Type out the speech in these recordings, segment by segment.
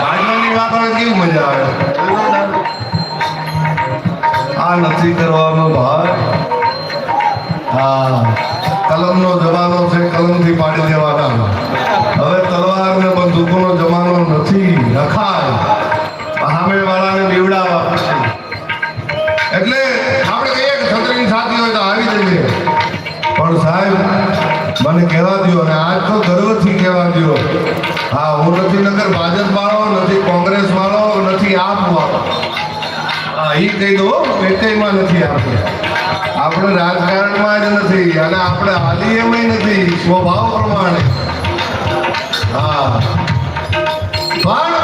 ભાઈઓની વાત આવે કેવી મજા આવે? આ નથી કરવાનો ભાર. હા, કલમનો જમાનો છે, કલમથી પાડી દેવાના. હવે તલવાર ને બંદૂકોનો જમાનો નથી રખાય સામે વાળાને બીવડાવવા એટલે આપણે એક છત્રીની સાથી હોય તો આવી જઈએ. પણ સાહેબ મને કહેવા દો અને આજ તો ગર્વથી કહેવા દો હા, હું નથી નગર ભાજપ વાળો નથી કોંગ્રેસ વાળો નથી આપ વાળો હા એ કહી દો પેટેમાં નથી આપણે આપણે રાજકારણમાં જ નથી અને આપણે હાલી એમય નથી, સ્વભાવ પ્રમાણે. હા. પણ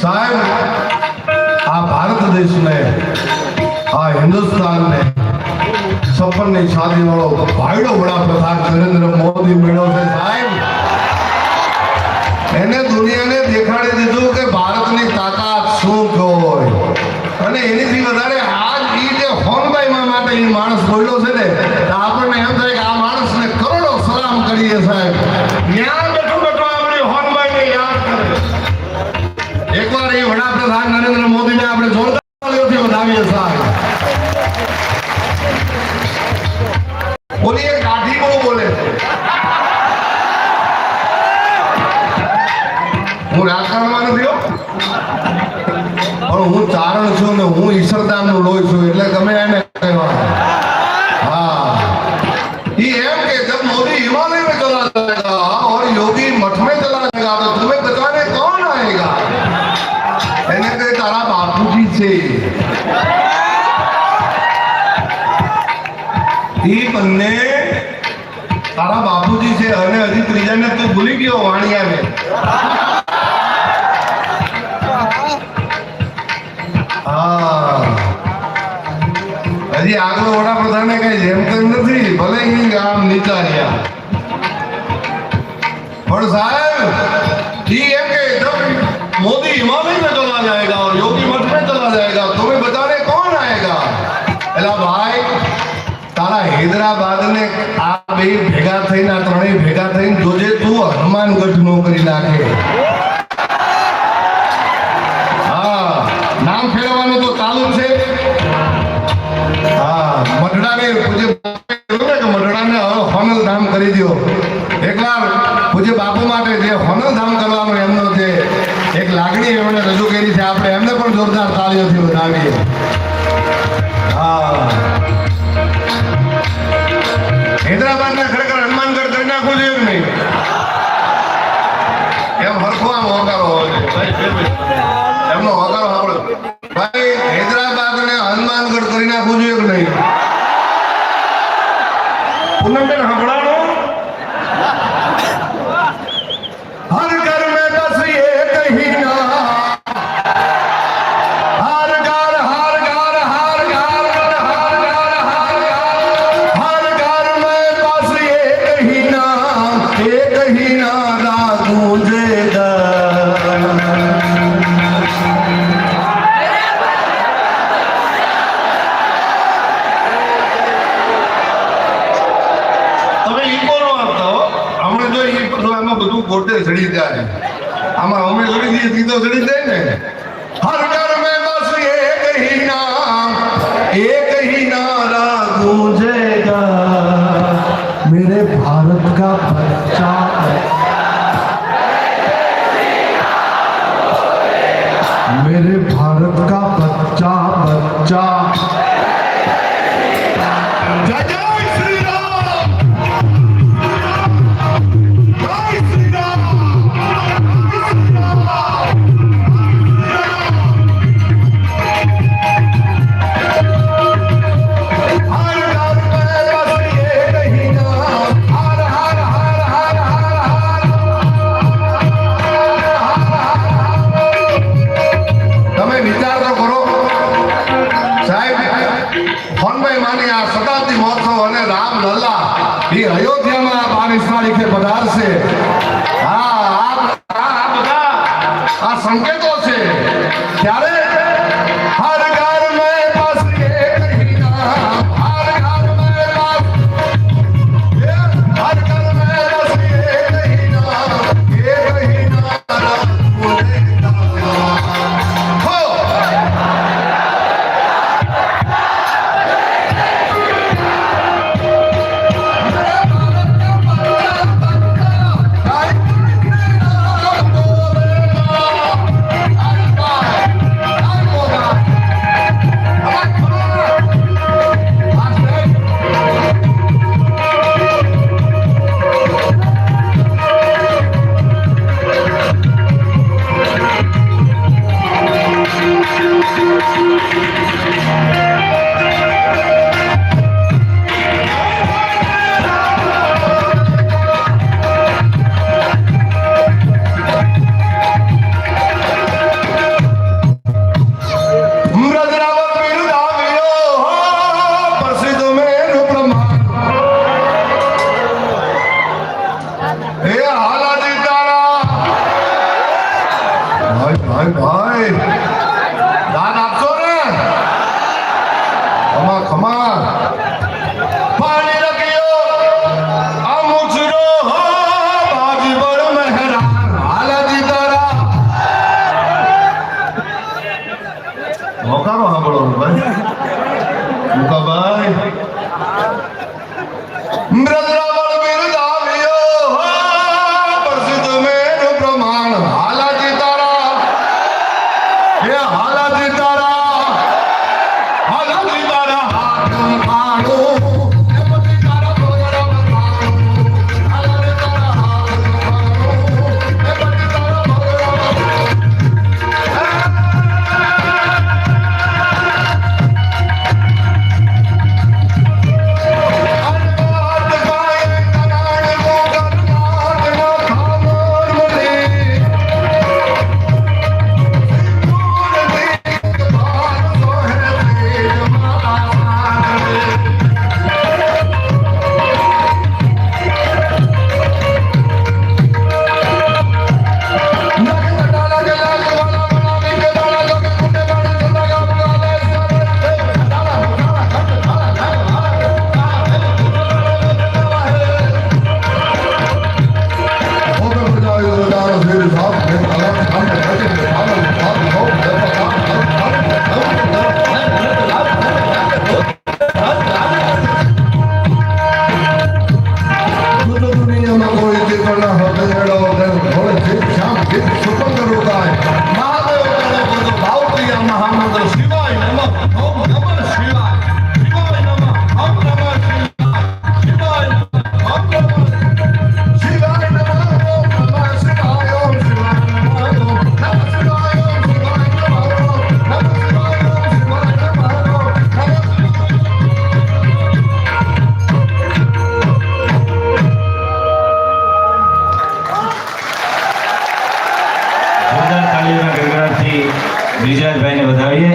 સાહેબ, આ ભારત દેશને, આ હિન્દુસ્તાનને સપનની શાદી વાળો ભાઈડો વડાપ્રધાન નરેન્દ્ર મોદી મેળવશે સાહેબ. એને દુનિયાને દેખાડી દીધું કે ભારતની તાકાત શું હોય. અને એનીથી વધારે આજ ઈ જે હોનબાઈમાં માટે એ માણસ બોલ્યો છે ને, તો આપણને એમ થાય કે આ માણસને કરોડો સલામ કરીએ સાહેબ. જ્ઞાન બેઠું બેઠું આપણે હોનભાઈને યાદ કરે. એકવાર એ વડાપ્રધાન નરેન્દ્ર મોદીને આપણે જોરદાર વધાવીએ સાહેબ. વાણિયાને હા હજી આગલો વડાપ્રધાને કઈ જેમ તેમ નથી ભલે ઈ આમ નીચા રહ્યા પણ સાહેબ ઈ એમ કે जब मोदी हिमालय में चला जाएगा और योगी मठ में चला जाएगा तुम्हें बताने कौन आएगा એલા ભાઈ તારા હૈદરાબાદ ને આ બે ભેગા થઈને આ ત્રણેય ભેગા થઈને જોજે તું હનુમાનગઢ નો કરી નાખે નામ ફેરવવાનું તો ચાલુ છે. હા, મઢડાને પૂજ્ય ને મઢડાને હોનલ ધામ કરી દો એકવાર પૂજ્ય બાપુ માટે જે હોનલ ધામ કરવાનો એમનો જે એક લાગણી એમણે રજૂ કરી છે, આપણે એમને પણ જોરદાર તાળીઓથી વધાવીએ. હા. હૈદરાબાદના ખરેખર હનુમાનગઢ કરી નાખવું જોઈએ નહીં? એમ હરખો આમ હોકારો આમાં અમે ચડી દઈએ સીધો ચડી જાય ને હર ઘર में बस एक ही नाम एक ही नारा गूंजेगा मेरे भारत का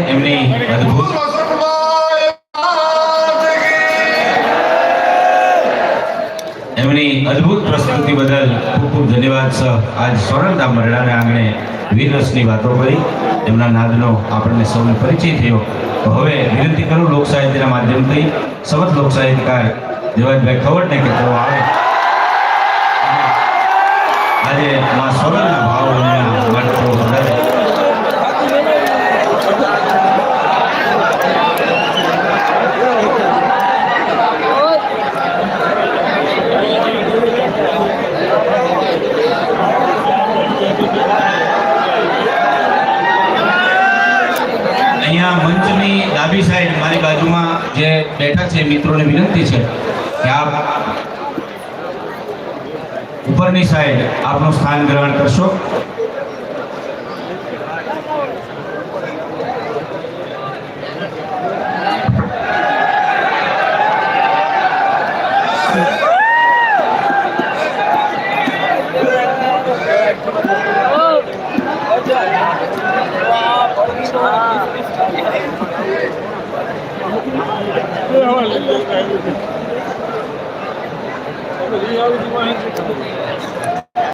એમની અદ્ભુત એમની અદ્ભુત પ્રસ્તુતિ બદલ ખૂબ ખૂબ ધન્યવાદ, સર. આજ સોરણતા મરડાના આંગણે વીરરસની વાતો કરી. એમના નાદનો આપણને સૌને પરિચય થયો. તો હવે વિનંતી કરું લોક સાહિત્યના માધ્યમથી સમત લોક સાહિત્યકાર દેવાજભાઈ ખવડને કે તેઓ આવે. આજે મા સોરણના ભાવ અહીંયા મંચની ડાબી સાઈડ મારી બાજુમાં જે બેઠા છે મિત્રોને વિનંતી છે કે આપ ઉપરની સાઈડ આપનું સ્થાન ગ્રહણ કરશો.